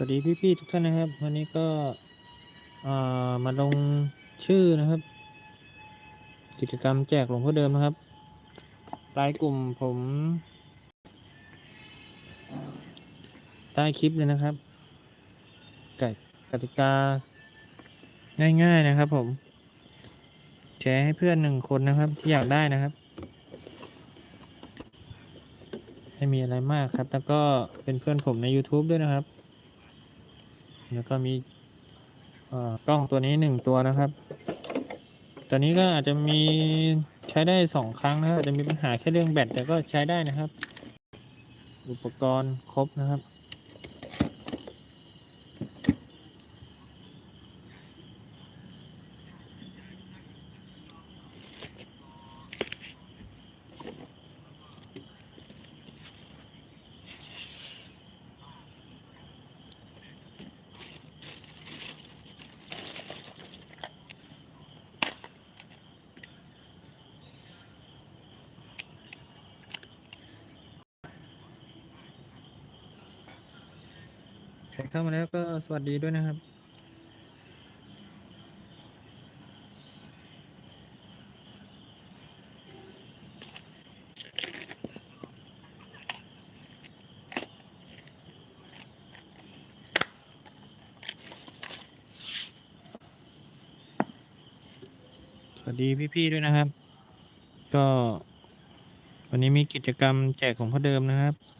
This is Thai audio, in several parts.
วัสดีพี่ๆทุกท่านนะครับ วันนี้ก็มาลงชื่อนะครับ กิจกรรมแจกหลวงพ่อเดิมนะครับรายกลุ่มผม ใต้คลิปเลยนะครับกติกติกา ง่ายๆนะครับ ผม แชร์ให้เพื่อนหนึ่งคนนะครับ ที่อยากได้นะครับไม่มีอะไรมากครับ แล้วก็เป็นเพื่อนผมใน YouTube ด้วยนะครับ แล้วก็มีกล้องตัวนี้หนึ่งตัวนะครับตัวนี้ก็อาจจะมีใช้ได้สองครั้งนะครับจะมีปัญหาแค่เรื่องแบตแต่ก็ใช้ได้นะครับ อุปกรณ์ครบนะครับ ใครเข้ามาแล้วก็สวัสดีด้วยนะครับ สวัสดีพี่ๆด้วยนะครับ ก็ วันนี้มีกิจกรรมแจกของพ่อเดิมนะครับ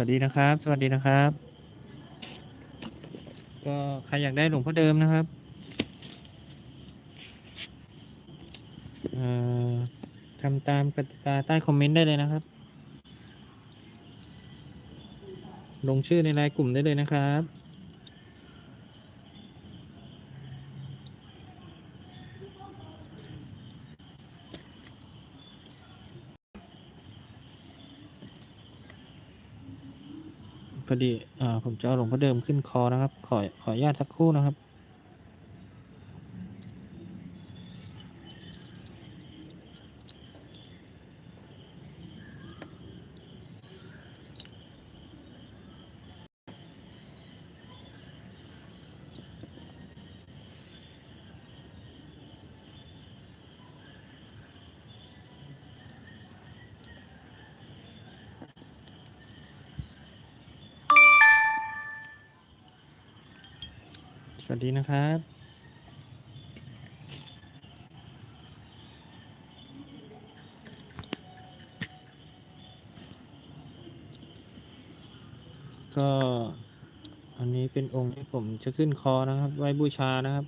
วัสดีนะครับ สวัสดีนะครับ ก็ใครอยากได้หลวงพ่อเดิมนะครับอ่อทำตามกติกาใต้คอมเมนต์ได้เลยนะครับ ลงชื่อในรายกลุ่มได้เลยนะครับ ดีอ่าผมจะเอาหลวงพ่อเดิมขึ้นคอนะครับ ขอขออนุญาตสักครู่นะครับ สวัสดีนะครับก็อันนี้เป็นองค์ที่ผมจะขึ้นคอนะครับ ไว้บูชานะครับ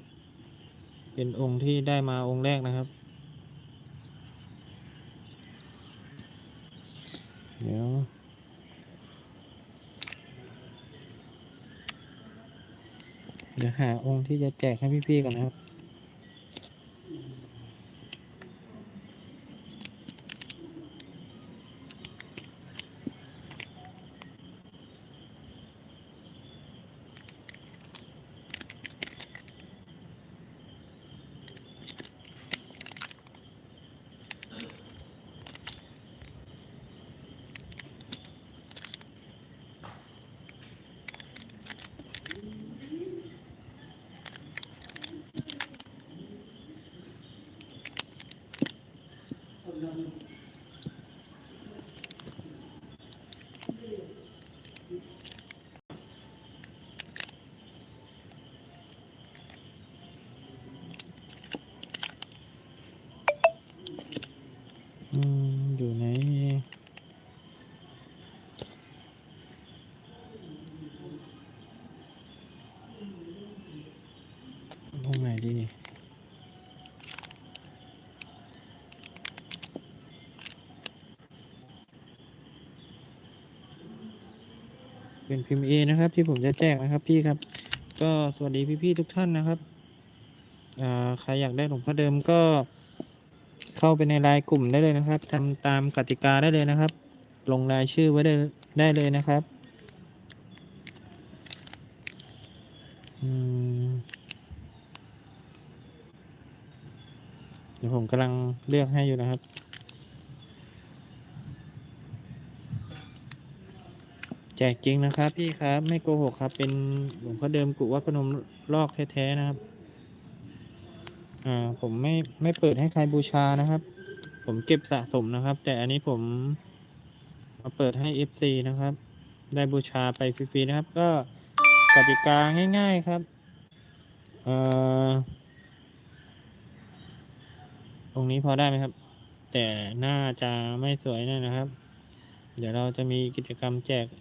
เป็นองค์ที่ได้มาองค์แรกนะครับ เดี๋ยว เดี๋ยวหาองค์ที่จะแจกให้พี่ๆก่อนนะครับ เป็นพิมพ์เอนะครับที่ผมจะแจกนะครับพี่ครับ ก็สวัสดีพี่ๆทุกท่านนะครับใครอยากได้หลวงพ่อเดิมก็เข้าไปในไลน์กลุ่มได้เลยนะครับทำตามกติกาได้เลยนะครับ ลงรายชื่อไว้ได้ได้เลยนะครับเดี๋ยวผมกำลังเลือกให้อยู่นะครับ แจกจริงนะครับพี่ครับไม่โกหกครับ เป็นหลวงพ่อเดิมกุวัดพนมลอกแท้ๆนะครับ อ่า ผมไม่ไม่เปิดให้ใครบูชานะครับ ผมเก็บสะสมนะครับ แต่อันนี้ผมมาเปิดให้ FC นะครับ ได้บูชาไปฟรีๆนะครับ ก็กติกาง่าย ๆครับเอ่อตรงนี้พอได้ไหมครับ แต่น่าจะไม่สวยแน่นะครับ เดี๋ยวเราจะมีกิจกรรมแจก อ่า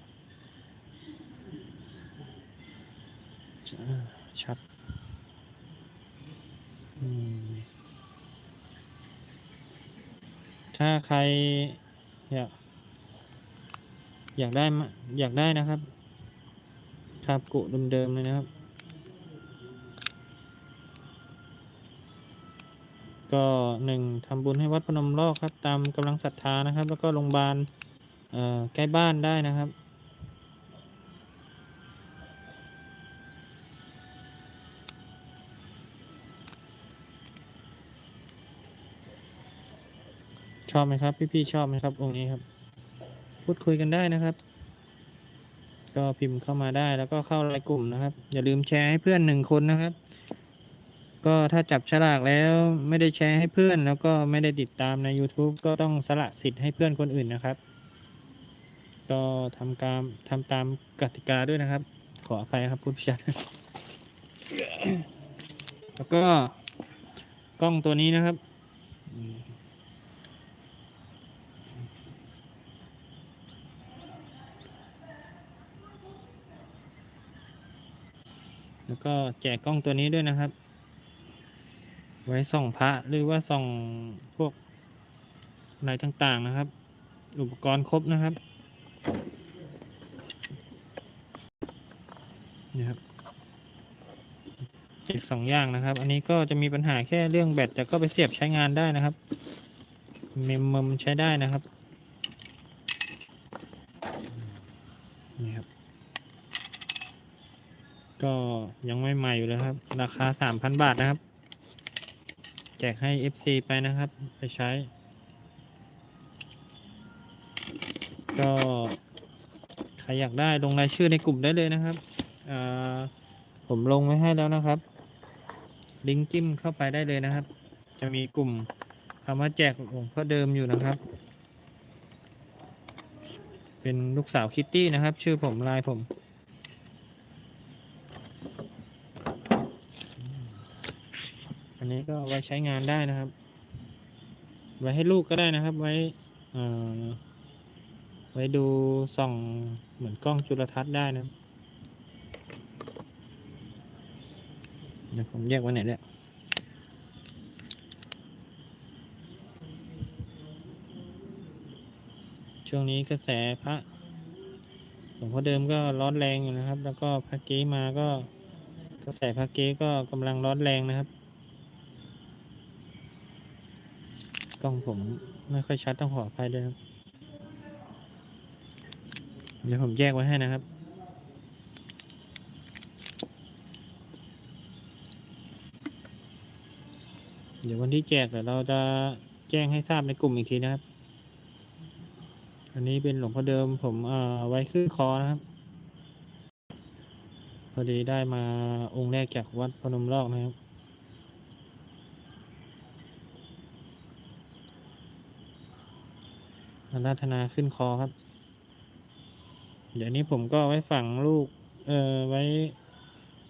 ชัดถ้าใครอยากอยากได้มาอยากได้นะครับคาบกุเดิมๆเลยนะครับ ก็หนึ่งทำบุญให้วัดพนมลอกครับ ตามกำลังศรัทธานะครับ แล้วก็โรงพยาบาลใกล้บ้านได้นะครับ ชอบไหมครับ พี่ๆชอบไหมครับ องค์นี้ครับ พูดคุยกันได้นะครับ ก็พิมพ์เข้ามาได้แล้วก็เข้าไลน์กลุ่มนะครับ อย่าลืมแชร์ให้เพื่อนหนึ่งคนนะครับ ก็ถ้าจับฉลากแล้วไม่ได้แชร์ให้เพื่อน แล้วก็ไม่ได้ติดตามใน YouTube ก็ต้องสละสิทธิ์ให้เพื่อนคนอื่นนะครับ ก็ทำการทำตามกติกาด้วยนะครับ ขออภัยครับพูดพิชัดแล้วก็กล้องตัวนี้นะครับ แล้วก็แจกกล้องตัวนี้ด้วยนะครับ ไว้ส่องพระหรือว่าส่องพวกอะไรต่างๆนะครับ อุปกรณ์ครบนะครับนี่ครับแจกสองอย่างนะครับ อันนี้ก็จะมีปัญหาแค่เรื่องแบตแต่ก็ไปเสียบใช้งานได้นะครับ เมมมใช้ได้นะครับนี่ครับ ก็ ยังไม่ใหม่อยู่เลยครับ ราคาสามพันบาทนะครับ แจกให้ FC ไปนะครับ ไปใช้ ก็ใครอยากได้ลงรายชื่อในกลุ่มได้เลยนะครับ ผมลงไว้ให้แล้วนะครับ ลิงก์จิ้มเข้าไปได้เลยนะครับ จะมีกลุ่มคำว่าแจกหลวงพ่อเดิมอยู่นะครับ เป็นลูกสาวคิตตี้นะครับ ชื่อผมลายผม นนี้ก็ไว้ใช้งานได้นะครับ ไว้ให้ลูกก็ได้นะครับ ไว้ไว้ดูส่องเหมือนกล้องจุลทรรศน์ได้นะครับเดี๋ยวผมแยกไว้ไหนเนี่ยช่วงนี้กระแสพระหลวงพ่อเดิมก็ร้อนแรงอยู่นะครับ แล้วก็พระเก๊มาก็กระแสพระเก๊ก็กำลังร้อนแรงนะครับ กล้องผมไม่ค่อยชัดต้องขออภัยด้วยครับ เดี๋ยวผมแยกไว้ให้นะครับ เดี๋ยววันที่แจกเดี๋ยวเราจะแจ้งให้ทราบในกลุ่มอีกทีนะครับ อันนี้เป็นหลวงพ่อเดิมผมเอ่อไว้ขึ้นคอนะครับ พอดีได้มาองค์แรกจากวัดพนมลอกนะครับ อาราธนาขึ้นคอครับ เดี๋ยวนี้ผมก็ไว้ฝังลูก เอ่อ ไว้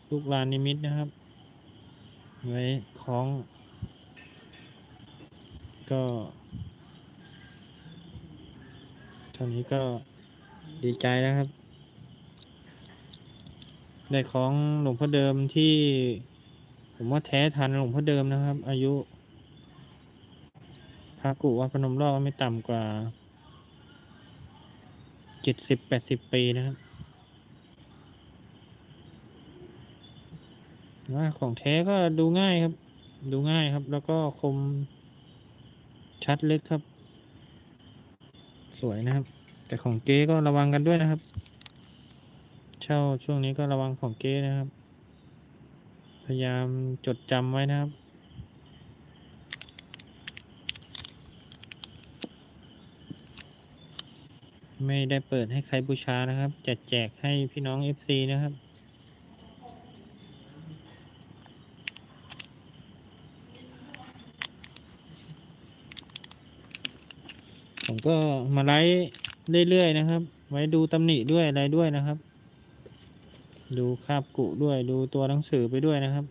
ลูกลานนิมิตนะครับ ไว้คล้อง ก็เท่านี้ก็ดีใจนะครับ ได้ของหลวงพ่อเดิมที่ ผมว่าแท้ทันหลวงพ่อเดิมนะครับ อายุพระกุวัดพนมรอบไม่ต่ำกว่า จ็ดสิบแปดสิบปีนะครับว่าของแท้ก็ดูง่ายครับ ดูง่ายครับ แล้วก็คมชัดลึกครับ สวยนะครับ แต่ของเก๊ก็ระวังกันด้วยนะครับ เช่าช่วงนี้ก็ระวังของเก๊นะครับ พยายามจดจำไว้นะครับ ไม่ได้เปิดให้ใครบูชานะครับจะแจกให้พี่น้อง FC นะครับ ผมก็มาไลฟ์เรื่อยๆนะครับ ไว้ดูตำหนิด้วยอะไรด้วยนะครับ ดูคาบกุด้วยดูตัวหนังสือไปด้วยนะครับ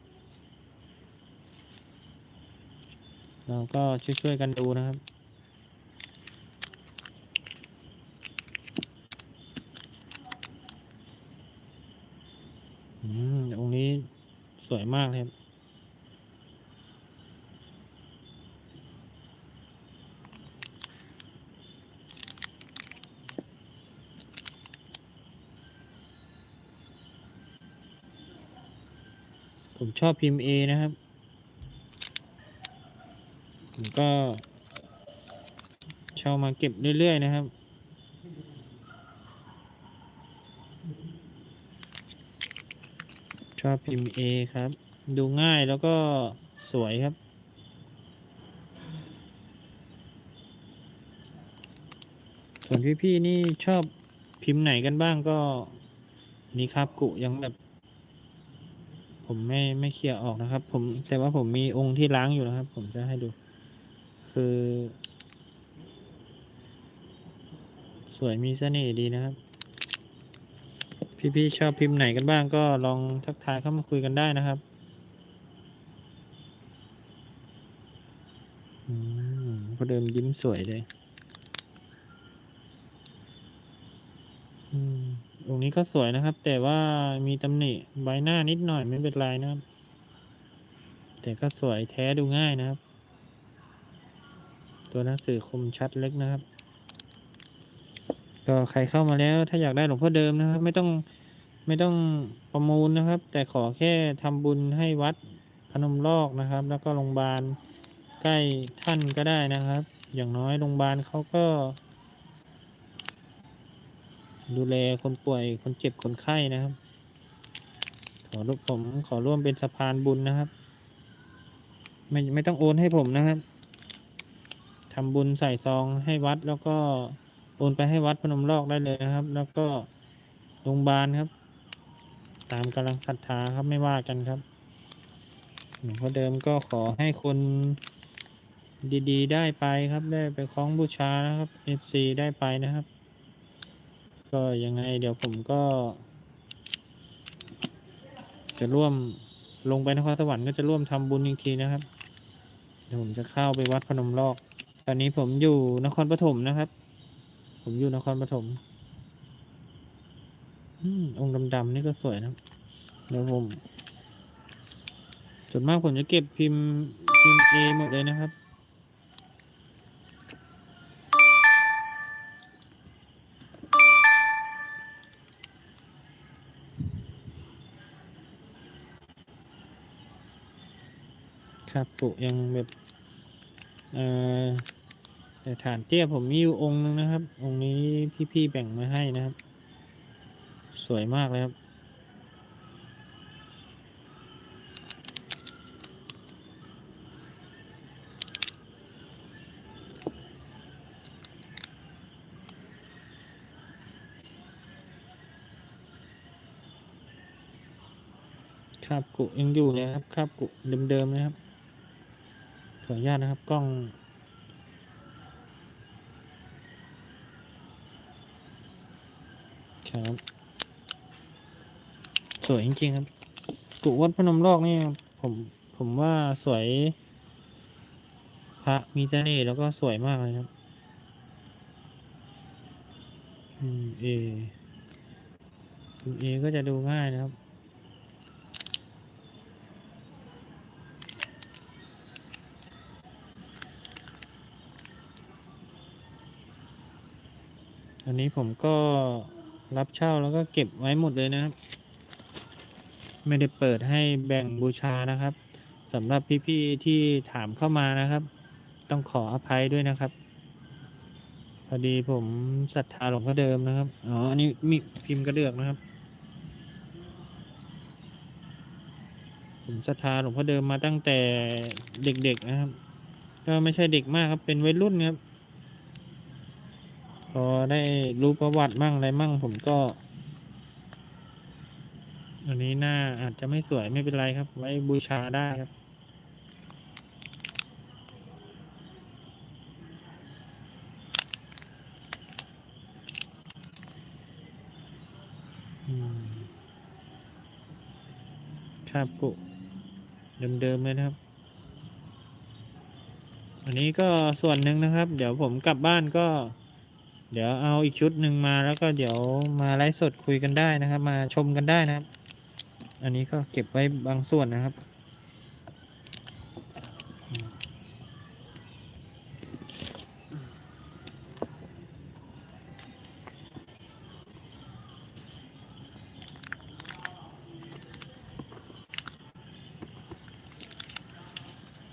เราก็ช่วยๆกันดูนะครับ อืมองค์นี้สวย มากเลยครับผมชอบพิมพ์ A นะครับ ผมก็เช่ามาเก็บเรื่อย ๆ นะครับ ชอบพิมพ์ A ครับ ดูง่ายแล้วก็สวยครับ ส่วนพี่ๆนี่ชอบพิมพ์ไหนกันบ้างก็นี่ครับกุยังแบบ ผมไม่ไม่เคลียร์ออกนะครับ ผมแต่ว่าผมมีองค์ที่ล้างอยู่นะครับ ผมจะให้ดู คือ สวยมีเสน่ห์ดีนะครับพี่ๆชอบพิมพ์ไหนกันบ้างก็ลองทักทายเข้ามาคุยกันได้นะครับ อืม พอเดิมยิ้มสวยเลยอืมองค์นี้ก็สวยนะครับ แต่ว่ามีตำหนิใบหน้านิดหน่อยไม่เป็นไรนะครับ แต่ก็สวยแท้ดูง่ายนะครับ ตัวหนังสือคมชัดเล็กนะครับ ก็ใครเข้ามาแล้ว ถ้าอยากได้หลวงพ่อเดิมนะครับ ไม่ต้องไม่ต้องประมูลนะครับ แต่ขอแค่ทำบุญให้วัดพนมลอกนะครับ แล้วก็โรงพยาบาล ใกล้ท่านก็ได้นะครับ อย่างน้อยโรงพยาบาลเขาก็ ดูแลคนป่วยคนเจ็บคนไข้นะครับ ขอร่วมผมขอร่วมเป็นสะพานบุญนะครับ ไม่ไม่ต้องโอนให้ผมนะครับทำบุญใส่ซองให้วัดแล้วก็โอนไปให้วัดพนมลอกได้เลยนะครับ แล้วก็โรงพยาบาลครับ ตามกำลังศรัทธาครับไม่ว่ากันครับหลวงพ่อเดิมก็ขอให้คน ดีๆ ได้ไปครับ ได้ไปคล้องบูชานะครับ FC ได้ไปนะครับ ก็ยังไงเดี๋ยวผมก็ จะร่วมลงไปนครสวรรค์ก็จะร่วมทำบุญอีกทีนะครับ เดี๋ยวผมจะเข้าไปวัดพนมลอก ตอนนี้ผมอยู่นครปฐมนะครับ ผมอยู่นครปฐมอืมองค์ดำๆนี่ก็สวยนะเดี๋ยวผมส่วนมากผมจะเก็บพิมพ์พิมพ์ A หมดเลยนะครับ ครับปุยังแบบเอ่อแต่ฐานเตี้ยผมมีอยู่องค์นึงนะครับ องค์นี้พี่ๆแบ่งมาให้นะครับ สวยมากเลยครับคาบกุยังอยู่เลยครับคาบกุเดิมๆนะครับ ขออนุญาตนะครับกล้อง ครับ สวยจริงๆครับ กุวัดพนมลอกนี่ผมผมว่าสวย พระมีเสน่ห์แล้วก็สวยมากเลยครับอืมเอเอก็จะดูง่ายนะครับ อันนี้ผมก็รับเช่าแล้วก็เก็บไว้หมดเลยนะครับ ไม่ได้เปิดให้แบ่งบูชานะครับสำหรับพี่ๆที่ถามเข้ามานะครับ ต้องขออภัยด้วยนะครับ พอดีผมศรัทธาหลวงพ่อเดิมนะครับอ๋ออันนี้มีพิมพ์กระเดือกนะครับ ผมศรัทธาหลวงพ่อเดิมมาตั้งแต่เด็กๆนะครับ ก็ไม่ใช่เด็กมากครับเป็นวัยรุ่นครับ อได้รู้ประวัติมั่งอะไรมั่งผมก็ อันนี้หน้าอาจจะไม่สวยไม่เป็นไรครับ ไว้บูชาได้ครับครับกุเดิมๆเลยนะครับ อันนี้ก็ส่วนหนึ่งนะครับ เดี๋ยวผมกลับบ้านก็ เดี๋ยวเอาอีกชุดหนึ่งมาแล้วก็เดี๋ยวมาไลฟ์สดคุยกันได้นะครับ มาชมกันได้นะครับ อันนี้ก็เก็บไว้บางส่วนนะครับอืม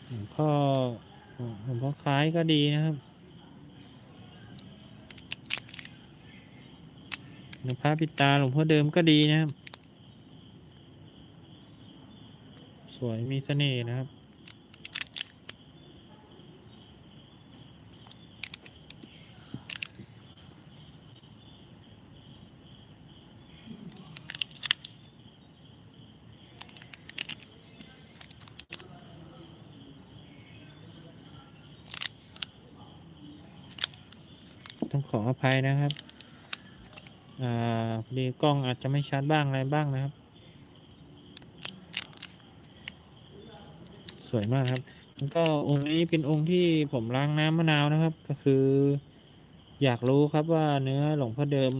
หลวงพ่อหลวงพ่อคล้ายก็ดีนะครับหลวงพ่อ ปิดตาหลวงพ่อเดิมก็ดีนะครับ สวยมีเสน่ห์นะครับ ต้องขออภัยนะครับ อ่าพอดีกล้องอาจจะไม่ชัดบ้างอะไรบ้างนะครับ สวยมากครับแล้วก็องค์นี้เป็นองค์ที่ผมล้างน้ำมะนาวนะครับ ก็คือ อยากรู้ครับว่าเนื้อหลวงพ่อเดิม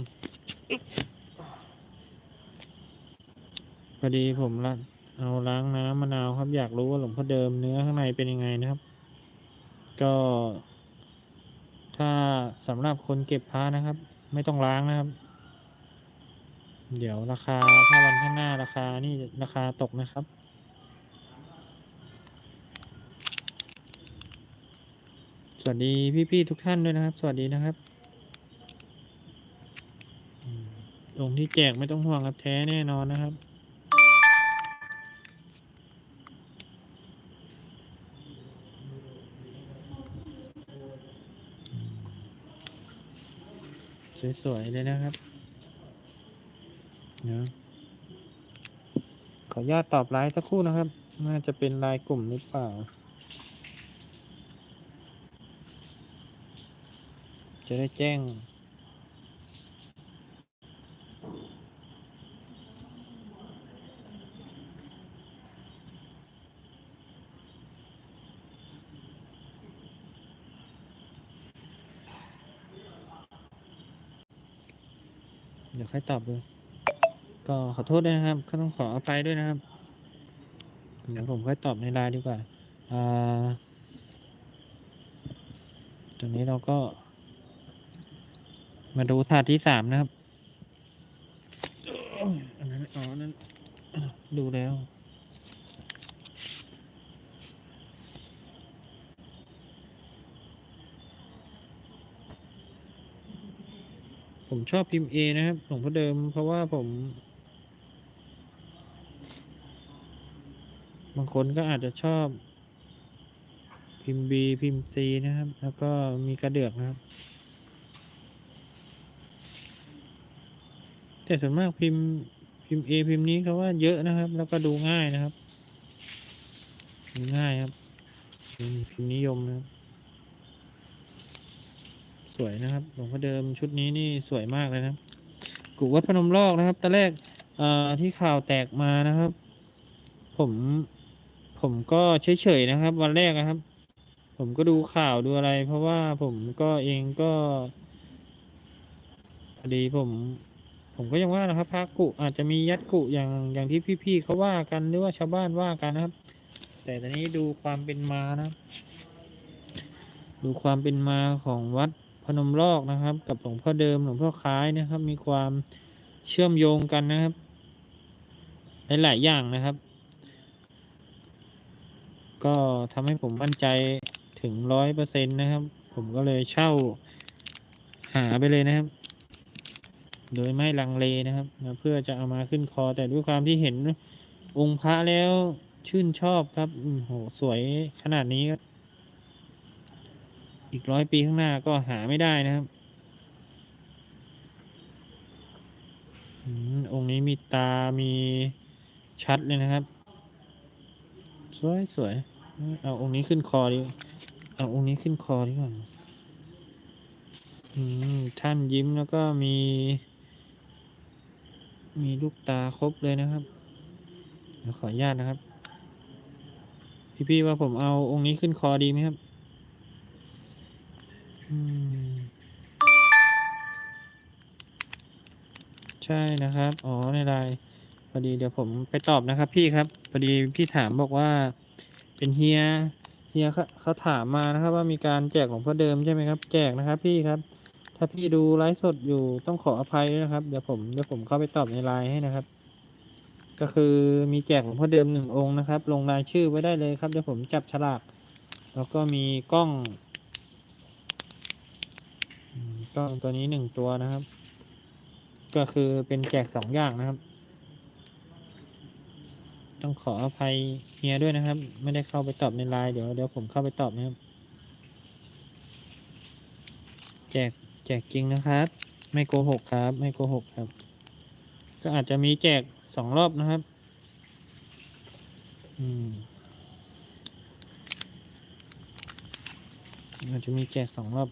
พอดีผมละเอาล้างน้ำมะนาวครับ อยากรู้ว่าหลวงพ่อเดิมเนื้อข้างในเป็นยังไงนะครับ ก็ ถ้าสำหรับคนเก็บพระนะครับ ไม่ต้องล้างนะครับ เดี๋ยวราคาถ้าวันข้างหน้าราคานี่ราคาตกนะครับ สวัสดีพี่ๆทุกท่านด้วยนะครับ สวัสดีนะครับองที่แจกไม่ต้องห่วงครับแท้แน่นอนนะครับสวยๆเลยนะครับ ขออนุญาตตอบไลน์สักครู่นะครับ น่าจะเป็นไลน์กลุ่มหรือเปล่า จะได้แจ้งเดี๋ยวค่อยตอบดู ก็ขอโทษด้วยนะครับ ก็ต้องขออภัยด้วยนะครับ เดี๋ยวผมค่อยตอบในไลน์ดีกว่าอ่าตรงนี้เราก็ มาดูถาดที่สามนะครับอันนั้นอ๋อนนั้นดูแล้วผมชอบพิมพ์ A นะครับ หลวงพ่อเดิมเพราะว่าผม บางคนก็อาจจะชอบ พิมพ์ B พิมพ์ C นะครับ แล้วก็มีกระเดือกนะครับ แต่ส่วนมากพิมพ์พิมพ์ A พิมพ์นี้เขาว่าเยอะนะครับ แล้วก็ดูง่ายนะครับดูง่ายครับพิมพ์พิมพ์นิยมนะครับ สวยนะครับหลวงพ่อเดิมชุดนี้นี่สวยมากเลยนะครับกุวัดพนมลอกนะครับตอนแรกอ่อที่ข่าวแตกมานะครับ ผม ผมก็เฉยๆนะครับ วันแรกนะครับ ผมก็ดูข่าวดูอะไร เพราะว่าผมก็เองก็พอดีผม ผมก็ยังว่านะครับพระกุอาจจะมียัดกุอย่างอย่างที่พี่ๆเขาว่ากันหรือว่าชาวบ้านว่ากันนะครับ แต่ตอนนี้ดูความเป็นมานะดูความเป็นมาของวัดพนมรอกนะครับ กับหลวงพ่อเดิมหลวงพ่อคล้ายนะครับ มีความเชื่อมโยงกันนะครับหลายๆอย่างนะครับ ก็ทำให้ผมมั่นใจถึงร้อยเปอร์เซ็นต์นะครับ ผมก็เลยเช่าหาไปเลยนะครับ โดยไม่ลังเลนะครับนะเพื่อจะเอามาขึ้นคอ แต่ด้วยความที่เห็นองค์พระแล้วชื่นชอบครับอืมโหสวยขนาดนี้อีกร้อยปีข้างหน้าก็หาไม่ได้นะครับองค์นี้มีตามีชัดเลยนะครับ สวยสวย เอาองค์นี้ขึ้นคอดิเอาองค์นี้ขึ้นคอดีกว่าอืมท่านยิ้มแล้วก็มี มีลูกตาครบเลยนะครับขออนุญาตนะครับ พี่ๆว่าผมเอาองค์นี้ขึ้นคอดีไหมครับอืมใช่นะครับ อ๋อในไลน์พอดีเดี๋ยวผมไปตอบนะครับ พี่ครับ พอดีพี่ถามบอกว่า เป็นเฮียเฮียเขาเขาถามมานะครับ ว่ามีการแจกหลวงพ่อเดิมใช่ไหมครับ แจกนะครับ พี่ครับ ถ้าพี่ดูไลฟ์สดอยู่ต้องขออภัยด้วยนะครับเดี๋ยวผมเดี๋ยวผมเข้าไปตอบในไลน์ให้นะครับ ก็คือมีแจกหลวงพ่อเดิมหนึ่งองค์นะครับ ลงรายชื่อไว้ได้เลยครับเดี๋ยวผมจับฉลากแล้วก็มีกล้องกล้องตัวนี้หนึ่งตัวนะครับ ก็คือเป็นแจกสองอย่างนะครับ ต้องขออภัยเฮียด้วยนะครับ ไม่ได้เข้าไปตอบในไลน์เดี๋ยวเดี๋ยวผมเข้าไปตอบนะครับ แจกแจกจริงนะครับ ไม่โกหกครับ ไม่โกหกครับ ก็อาจจะมีแจกสองรอบนะครับ อืมอาจจะมีแจกสองรอบ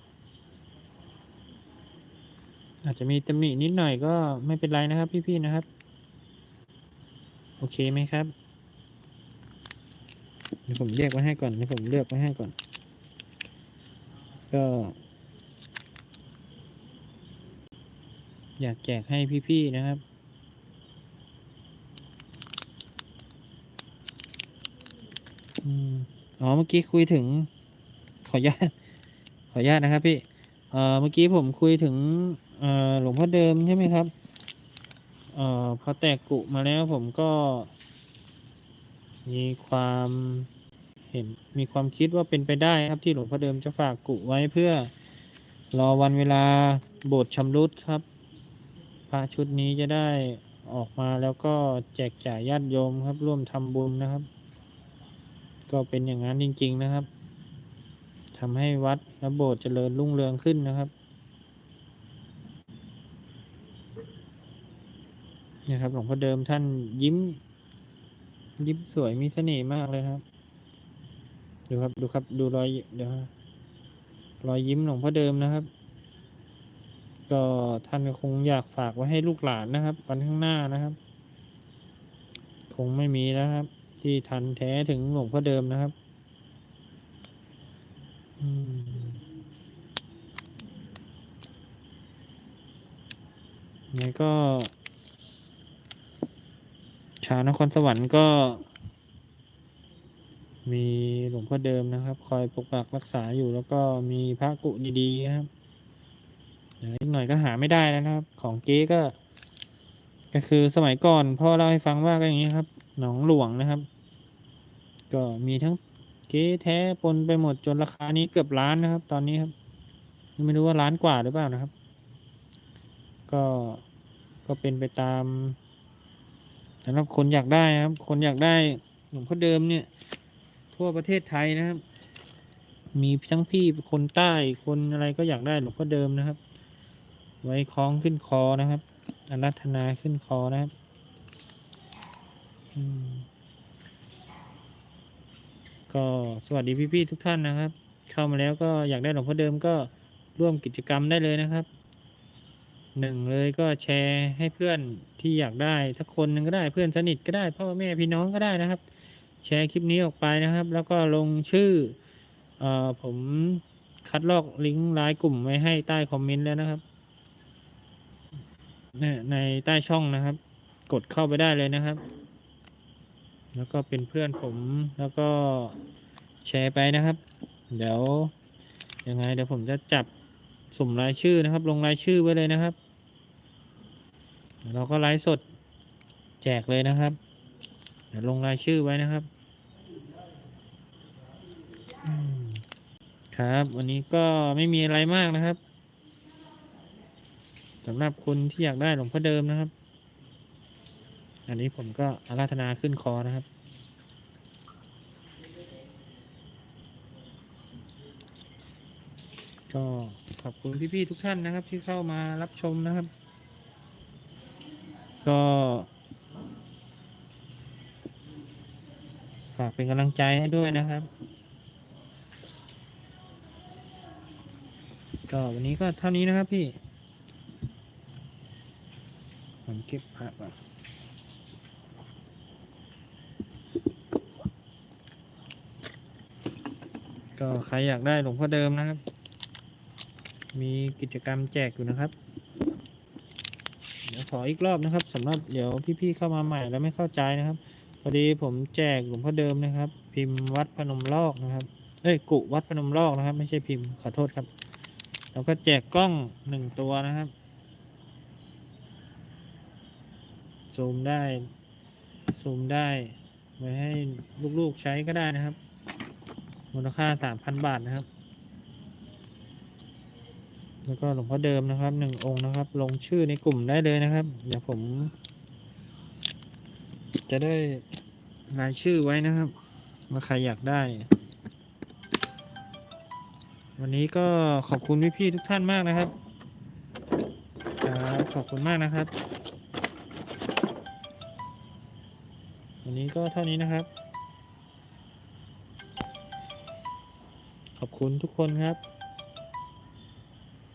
อาจจะมีตำหนินิดหน่อยก็ไม่เป็นไรนะครับพี่ๆนะครับ โอเคไหมครับ เดี๋ยวผมแยกไว้ให้ก่อนเดี๋ยวผมเลือกไว้ให้ก่อน ก็ อยากแจกให้พี่ๆนะครับอ๋อเมื่อกี้คุยถึง ขออนุญาตขออนุญาตนะครับพี่เอ่อเมื่อกี้ผมคุยถึงเอ่อหลวงพ่อเดิมใช่ไหมครับเอ่อพอแตกกุมาแล้วผมก็ มีความเห็นมีความคิดว่าเป็นไปได้ครับที่หลวงพ่อเดิมจะฝากกุไว้เพื่อรอวันเวลาโบสถ์ชำรุดครับพระชุดนี้จะได้ออกมาแล้วก็แจกจ่ายญาติโยมครับ ร่วมทำบุญนะครับ ก็เป็นอย่างนั้นจริง ๆนะครับทำให้วัดและโบสถ์เจริญรุ่งเรืองขึ้นนะครับนี่ยครับหลวงพ่อเดิมท่านยิ้ม ยิ้มสวยมีเสน่ห์มากเลยครับ ดูครับดูครับ ดูรอยเดี๋ยวรอยยิ้มหลวงพ่อเดิมนะครับ ก็ท่านคงอยากฝากไว้ให้ลูกหลานนะครับ วันข้างหน้านะครับ คงไม่มีแล้วครับ ที่ทันแท้ถึงหลวงพ่อเดิมนะครับอืมยังไงก็ ชาวนครสวรรค์ก็ มีหลวงพ่อเดิมนะครับ คอยปกปักรักษาอยู่แล้วก็มีพระกุดีๆนะครับเดี๋ยวอีกหน่อยก็หาไม่ได้แล้วนะครับ ของเก๊ก็ ก็คือสมัยก่อนพ่อเล่าให้ฟังว่าก็อย่างนี้ครับ หนองหลวงนะครับ ก็มีทั้งเก๊แท้ปนไปหมดจนราคานี้เกือบล้านนะครับ ตอนนี้ครับไม่รู้ว่าล้านกว่าหรือเปล่านะครับ ก็ก็เป็นไปตาม สำหรับคนอยากได้นะครับ คนอยากได้หลวงพ่อเดิมเนี่ย ทั่วประเทศไทยนะครับ มีทั้งพี่คนใต้คนอะไรก็อยากได้หลวงพ่อเดิมนะครับ ไว้คล้องขึ้นคอนะครับอารัธนาขึ้นคอนะครับก็สวัสดีพี่ๆทุกท่านนะครับ เข้ามาแล้วก็อยากได้หลวงพ่อเดิมก็ร่วมกิจกรรมได้เลยนะครับ หนึ่งเลยก็แชร์ให้เพื่อนที่อยากได้สักคนหนึ่งก็ได้เพื่อนสนิทก็ได้พ่อแม่พี่น้องก็ได้นะครับ แชร์คลิปนี้ออกไปนะครับ แล้วก็ลงชื่อเออผมคัดลอกลิงก์ไลน์กลุ่มไว้ให้ใต้คอมเมนต์แล้วนะครับเนี่ยในใต้ช่องนะครับ กดเข้าไปได้เลยนะครับ แล้วก็เป็นเพื่อนผมแล้วก็แชร์ไปนะครับ เดี๋ยวยังไงเดี๋ยวผมจะจับสุ่มรายชื่อนะครับ ลงรายชื่อไว้เลยนะครับ เราก็ไลฟ์สดแจกเลยนะครับ เดี๋ยวลงรายชื่อไว้นะครับ ครับ วันนี้ก็ไม่มีอะไรมากนะครับสำหรับคนที่อยากได้หลวงพ่อเดิมนะครับ อันนี้ผมก็อาราธนาขึ้นคอนะครับก็ขอบคุณพี่ๆทุกท่านนะครับที่เข้ามารับชมนะครับ ก็ฝากเป็นกำลังใจให้ด้วยนะครับ ก็วันนี้ก็เท่านี้นะครับพี่ผมเก็บผักก่อนก็ใครอยากได้หลวงพ่อเดิมนะครับ มีกิจกรรมแจกอยู่นะครับ ขออีกรอบนะครับสำหรับเดี๋ยวพี่ๆเข้ามาใหม่แล้วไม่เข้าใจนะครับพอดีผมแจกหลวงพ่อเดิมนะครับ พิมพ์วัดพนมลอกนะครับ เอ้ยกุวัดพนมลอกนะครับ ไม่ใช่พิมพ์ขอโทษครับ แล้วก็แจกกล้องหนึ่งตัวนะครับ ซูมได้ ซูมได้ไว้ให้ลูกๆใช้ก็ได้นะครับ มูลค่าสามพันบาทนะครับ แล้วก็หลวงพ่อเดิมนะครับหนึ่งองค์นะครับ ลงชื่อในกลุ่มได้เลยนะครับ เดี๋ยวผม จะได้รายชื่อไว้นะครับว่าใครอยากได้ วันนี้ก็ขอบคุณพี่ๆทุกท่านมากนะครับครับขอบคุณมากนะครับ วันนี้ก็เท่านี้นะครับ ขอบคุณทุกคนครับ